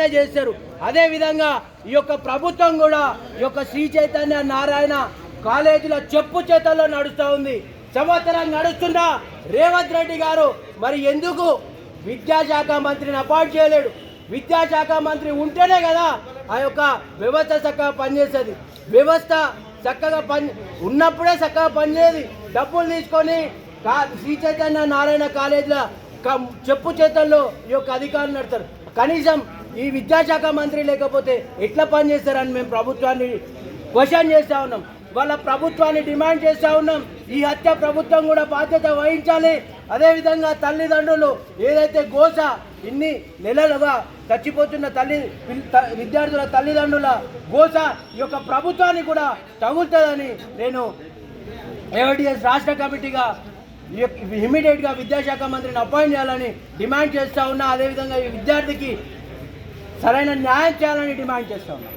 చేశారు. అదే విధంగా ఈ యొక్క ప్రభుత్వం కూడా ఈ యొక్క శ్రీ చైతన్య నారాయణ కాలేజీల చెప్పు చేతల్లో నడుస్తూ ఉంది. సంవత్సరం నడుస్తున్న రేవంత్ రెడ్డి గారు మరి ఎందుకు విద్యాశాఖ మంత్రిని అపాయింట్ చేయలేడు? విద్యాశాఖ మంత్రి ఉంటేనే కదా ఆ యొక్క వ్యవస్థ చక్కగా పనిచేసేది. వ్యవస్థ చక్కగా పని ఉన్నప్పుడే చక్కగా పనిచేయదు డబ్బులు తీసుకొని కా శ్రీ చైతన్య నారాయణ కాలేజీల చెప్పు చేతల్లో ఈ యొక్క అధికారులు నడతారు కనీసం ఈ విద్యాశాఖ మంత్రి లేకపోతే ఎట్లా పనిచేస్తారని మేము ప్రభుత్వాన్ని క్వశ్చన్ చేస్తూ ఉన్నాం. వాళ్ళ ప్రభుత్వాన్ని డిమాండ్ చేస్తూ ఉన్నాం. ఈ హత్య ప్రభుత్వం కూడా బాధ్యత వహించాలి. అదేవిధంగా తల్లిదండ్రులు ఏదైతే గోస ఇన్ని నెలలుగా చచ్చిపోతున్న తల్లి త- విద్యార్థుల తల్లిదండ్రుల గోస ఈ యొక్క ప్రభుత్వానికి కూడా తగులుతుందని నేను ఏఐటిఎస్ రాష్ట్ర కమిటీగా ఇమీడియట్గా విద్యాశాఖ మంత్రిని అపాయింట్ చేయాలని డిమాండ్ చేస్తూ ఉన్నా. అదేవిధంగా ఈ విద్యార్థికి సరైన న్యాయం చేయాలని డిమాండ్ చేస్తూ ఉన్నాం.